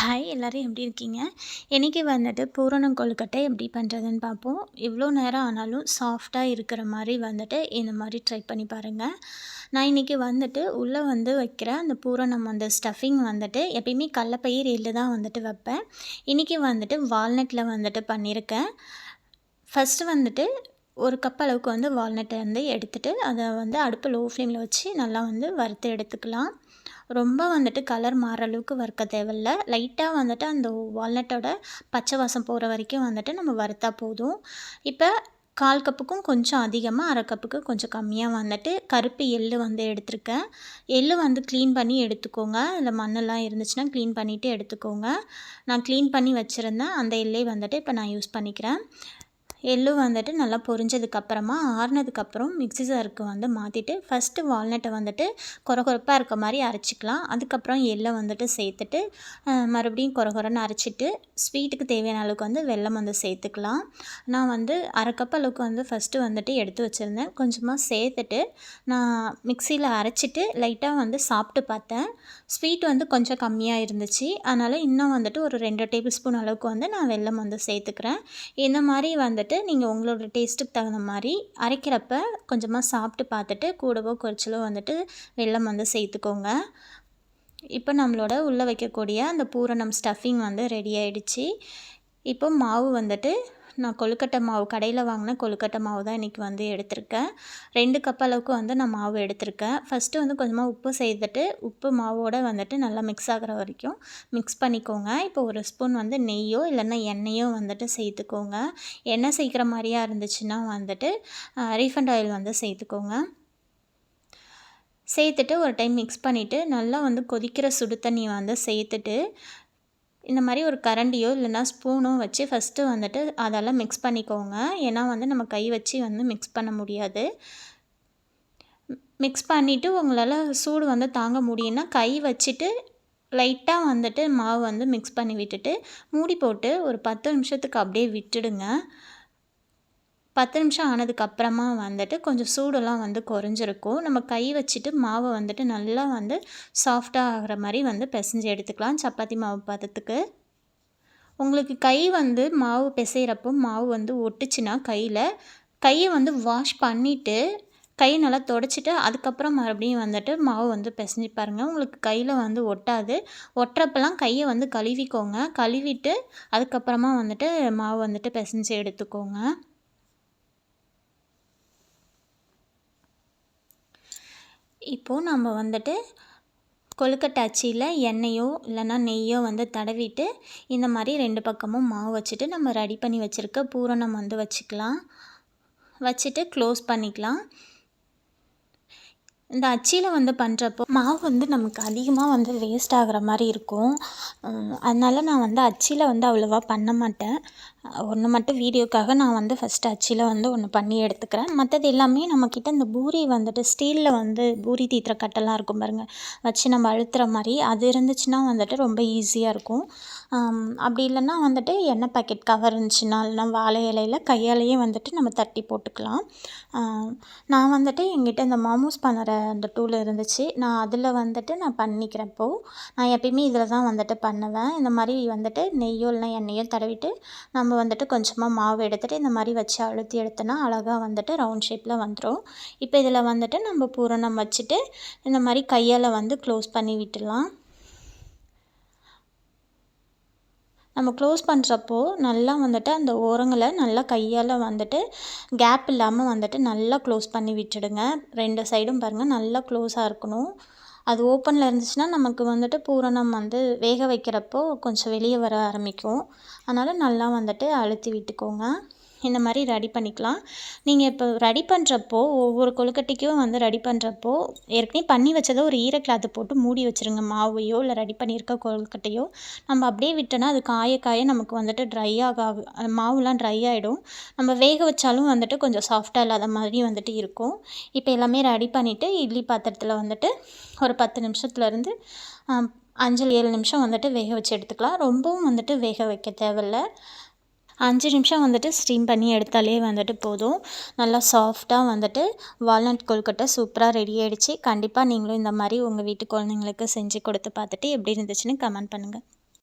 Hi எல்லோரும் எப்படி இருக்கீங்க? இன்றைக்கி வந்துட்டு பூரணம் கொழுக்கட்டை எப்படி பண்ணுறதுன்னு பார்ப்போம். இவ்வளோ நேரம் ஆனாலும் சாஃப்டாக இருக்கிற மாதிரி வந்துட்டு இந்த மாதிரி ட்ரை பண்ணி பாருங்கள் நான் இன்றைக்கி வந்துட்டு உள்ளே வந்து வைக்கிற அந்த பூரணம் அந்த ஸ்டஃபிங் வந்துட்டு எப்பயுமே கடலப்பயிர் எள்ளு தான் வந்துட்டு வைப்பேன். இன்றைக்கி வந்துட்டு வால்நட்டில் வந்துட்டு பண்ணியிருக்கேன் ஃபஸ்ட்டு வந்துட்டு ஒரு கப் அளவுக்கு வந்து வால்நட்டை வந்து எடுத்துகிட்டு அதை வந்து அடுப்பு லோ ஃப்ளேமில் வச்சு நல்லா வந்து வறுத்து எடுத்துக்கலாம். ரொம்ப வந்துட்டு கலர் மாற அளவுக்கு வறுக்க தேவையில்ல. லைட்டாக வந்துட்டு அந்த வால்நட்டோட பச்சை வாசம் போகிற வரைக்கும் வந்துட்டு நம்ம வறுத்தா போதும். இப்போ கால் கப்புக்கும் கொஞ்சம் அதிகமாக அரை கப்புக்கு கொஞ்சம் கம்மியாக வந்துட்டு கருப்பு எள்ளு வந்து எடுத்திருக்கேன். எள்ளு வந்து க்ளீன் பண்ணி எடுத்துக்கோங்க. இல்லை மண்ணெல்லாம் இருந்துச்சுன்னா க்ளீன் பண்ணிவிட்டு எடுத்துக்கோங்க. நான் க்ளீன் பண்ணி வச்சுருந்தேன் அந்த எல்லை வந்துட்டு இப்போ நான் யூஸ் பண்ணிக்கிறேன். எள்ளு வந்துட்டு நல்லா பொரிஞ்சதுக்கப்புறமா ஆறுனதுக்கப்புறம் மிக்ஸி ஜாருக்கு வந்து மாற்றிட்டு ஃபஸ்ட்டு வால்நட்டை வந்துட்டு கொர கொரப்பாக இருக்க மாதிரி அரைச்சிக்கலாம். அதுக்கப்புறம் எள்ளை வந்துட்டு சேர்த்துட்டு மறுபடியும் கொர கொரன்னு அரைச்சிட்டு ஸ்வீட்டுக்கு தேவையான அளவுக்கு வந்து வெல்லம் வந்து சேர்த்துக்கலாம். நான் வந்து அரை கப் அளவுக்கு வந்து ஃபஸ்ட்டு வந்துட்டு எடுத்து வச்சுருந்தேன். கொஞ்சமாக சேர்த்துட்டு நான் மிக்சியில் அரைச்சிட்டு லைட்டாக வந்து சாப்பிட்டு பார்த்தேன். ஸ்வீட் வந்து கொஞ்சம் கம்மியாக இருந்துச்சு. அதனால் இன்னும் வந்துட்டு ஒரு ரெண்டு டேபிள் ஸ்பூன் அளவுக்கு வந்து நான் வெல்லம் வந்து சேர்த்துக்கிறேன். இந்த மாதிரி வந்துட்டு வந்துட்டு நீங்கள் உங்களோட டேஸ்ட்டுக்கு தகுந்த மாதிரி அரைக்கிறப்ப கொஞ்சமாக சாப்பிட்டு பார்த்துட்டு கூடவோ குறைச்சலோ வந்துட்டு வெள்ளம் வந்து சேர்த்துக்கோங்க. இப்போ நம்மளோட உள்ளே வைக்கக்கூடிய அந்த பூரணம் ஸ்டஃபிங் வந்து ரெடி ஆகிடுச்சி இப்போ மாவு வந்துட்டு நான் கொழுக்கட்டை மாவு கடையில் வாங்கின கொழுக்கட்டை மாவு தான் இன்றைக்கி வந்து எடுத்திருக்கேன். ரெண்டு கப் அளவுக்கு வந்து நான் மாவு எடுத்திருக்கேன். ஃபஸ்ட்டு வந்து கொஞ்சமாக உப்பு சேர்த்துட்டு உப்பு மாவோடு வந்துட்டு நல்லா மிக்ஸ் ஆகிற வரைக்கும் மிக்ஸ் பண்ணிக்கோங்க. இப்போ ஒரு ஸ்பூன் வந்து நெய்யோ இல்லைன்னா எண்ணெயோ வந்துட்டு சேர்த்துக்கோங்க. எண்ணெய் சேர்க்குற மாதிரியாக இருந்துச்சுன்னா வந்துட்டு ரீஃபண்ட் ஆயில் வந்து சேர்த்துக்கோங்க. சேர்த்துட்டு ஒரு டைம் மிக்ஸ் பண்ணிவிட்டு நல்லா வந்து கொதிக்கிற சுடு தண்ணியை வந்து சேர்த்துட்டு இந்த மாதிரி ஒரு கரண்டியோ இல்லைனா ஸ்பூனோ வச்சு ஃபஸ்ட்டு வந்துட்டு அதெல்லாம் மிக்ஸ் பண்ணிக்கோங்க. ஏன்னா வந்து நம்ம கை வச்சு வந்து மிக்ஸ் பண்ண முடியாது. மிக்ஸ் பண்ணிவிட்டு உங்களால் சூடு வந்து தாங்க முடியும்னா கை வச்சுட்டு லைட்டாக வந்துட்டு மாவு வந்து மிக்ஸ் பண்ணி விட்டுட்டு மூடி போட்டு ஒரு பத்து நிமிஷத்துக்கு அப்படியே விட்டுடுங்க. பத்து நிமிஷம் ஆனதுக்கப்புறமா வந்துட்டு கொஞ்சம் சூடெல்லாம் வந்து குறைஞ்சிருக்கும். நம்ம கை வச்சுட்டு மாவை வந்துட்டு நல்லா வந்து சாஃப்டாக ஆகிற மாதிரி வந்து பிசைஞ்சு எடுத்துக்கலாம் சப்பாத்தி மாவு பதத்துக்கு உங்களுக்கு கை வந்து மாவு பிசைகிறப்போ மாவு வந்து ஒட்டுச்சுன்னா கையில் கையை வந்து வாஷ் பண்ணிவிட்டு கை நல்லா தொடச்சிட்டு அதுக்கப்புறம் மறுபடியும் வந்துட்டு மாவு வந்து பிசைஞ்சு பாருங்கள் உங்களுக்கு கையில் வந்து ஒட்டாது. ஒட்டுறப்பெல்லாம் கையை வந்து கழுவிக்கோங்க. கழுவிட்டு அதுக்கப்புறமா வந்துட்டு மாவு வந்துட்டு பிசைஞ்சு எடுத்துக்கோங்க. இப்போது நம்ம வந்துட்டு கொழுக்கட்டை அச்சியில் எண்ணெயோ இல்லைன்னா நெய்யோ வந்து தடவிட்டு இந்த மாதிரி ரெண்டு பக்கமும் மாவு வச்சுட்டு நம்ம ரெடி பண்ணி வச்சுருக்க பூரணம் வந்து வச்சுக்கலாம். வச்சுட்டு க்ளோஸ் பண்ணிக்கலாம். இந்த அச்சியில் வந்து பண்ணுறப்போ மாவு வந்து நமக்கு அதிகமாக வந்து வேஸ்ட் ஆகிற மாதிரி இருக்கும். அதனால் நான் வந்து அச்சியில் வந்து அவ்வளோவா பண்ண மாட்டேன். ஒன்று மட்டும் வீடியோக்காக நான் வந்து ஃபஸ்ட்டு அச்சியில் வந்து ஒன்று பண்ணி எடுத்துக்கிறேன். மற்றது எல்லாமே நம்மக்கிட்ட இந்த பூரி வந்துட்டு ஸ்டீலில் வந்து பூரி தீத்துற கட்டெல்லாம் இருக்கும் பாருங்கள் வச்சு நம்ம அழுத்துற மாதிரி அது இருந்துச்சுன்னா வந்துட்டு ரொம்ப ஈஸியாக இருக்கும். அப்படி இல்லைன்னா வந்துட்டு எண்ணெய் பாக்கெட் கவர் இருந்துச்சுன்னா இல்லைனா வாழை இலையில் கையாலேயே வந்துட்டு நம்ம தட்டி போட்டுக்கலாம். நான் வந்துட்டு எங்கிட்ட இந்த மாமோஸ் பண்ணுற அந்த டூல் இருந்துச்சு. நான் அதில் வந்துட்டு நான் பண்ணிக்கிறப்போ நான் எப்பயுமே இதில் தான் வந்துட்டு பண்ணுவேன். இந்த மாதிரி வந்துட்டு நெய்யோ இல்லைனா எண்ணெயோ தடவிட்டு நம்ம வந்துட்டு கொஞ்சமாக மாவு எடுத்துகிட்டு இந்த மாதிரி வச்சு அழுத்தி எடுத்தோன்னா அழகாக வந்துட்டு ரவுண்ட் ஷேப்பில் வந்துடும் இப்போ இதில் வந்துட்டு நம்ம பூரணம் வச்சுட்டு இந்த மாதிரி கையால் வந்து க்ளோஸ் பண்ணி விட்டுடலாம். நம்ம க்ளோஸ் பண்ணுறப்போ நல்லா வந்துட்டு அந்த ஓரங்களை நல்லா கையால் வந்துட்டு கேப் இல்லாமல் வந்துட்டு நல்லா க்ளோஸ் பண்ணி விட்டுடுங்க. ரெண்டு சைடும் பாருங்கள் நல்லா க்ளோஸாக இருக்கணும். அது ஓப்பனில் இருந்துச்சுன்னா நமக்கு வந்துட்டு பூரணம் வந்து வேக வைக்கிறப்போ கொஞ்சம் வெளியே வர ஆரம்பிக்கும். அதனால் நல்லா வந்துட்டு அழுத்தி விட்டுக்கோங்க. இந்த மாதிரி ரெடி பண்ணிக்கலாம். நீங்கள் இப்போ ரெடி பண்ணுறப்போ ஒவ்வொரு கொழுக்கட்டைக்கும் வந்து ரெடி பண்ணுறப்போ ஏற்கனவே பண்ணி வச்சதை ஒரு ஈர கிளாத்து போட்டு மூடி வச்சுருங்க. மாவையோ இல்லை ரெடி பண்ணியிருக்க கொழுக்கட்டையோ. நம்ம அப்படியே விட்டோன்னா அது காய காய நமக்கு வந்துட்டு ட்ரை ஆக மாவுலாம் ட்ரை ஆகிடும் நம்ம வேக வச்சாலும் வந்துட்டு கொஞ்சம் சாஃப்டாக இல்லாத மாதிரி வந்துட்டு இருக்கும். இப்போ எல்லாமே ரெடி பண்ணிவிட்டு இட்லி பாத்திரத்தில் வந்துட்டு ஒரு பத்து நிமிஷத்துலேருந்து அஞ்சு ஏழு நிமிஷம் வந்துட்டு வேக வச்சு எடுத்துக்கலாம். ரொம்பவும் வந்துட்டு வேக வைக்க தேவையில்ல. அஞ்சு நிமிஷம் வந்துட்டு ஸ்டீம் பண்ணி எடுத்தாலே வந்துட்டு போதும். நல்லா சாஃப்டாக வந்துட்டு வால்நட் கொழுக்கட்டை சூப்பராக ரெடி ஆகிடுச்சு கண்டிப்பாக நீங்களும் இந்த மாதிரி உங்கள் வீட்டு குழந்தைங்களுக்கு செஞ்சு கொடுத்து பார்த்துட்டு எப்படி இருந்துச்சுன்னு கமெண்ட் பண்ணுங்கள்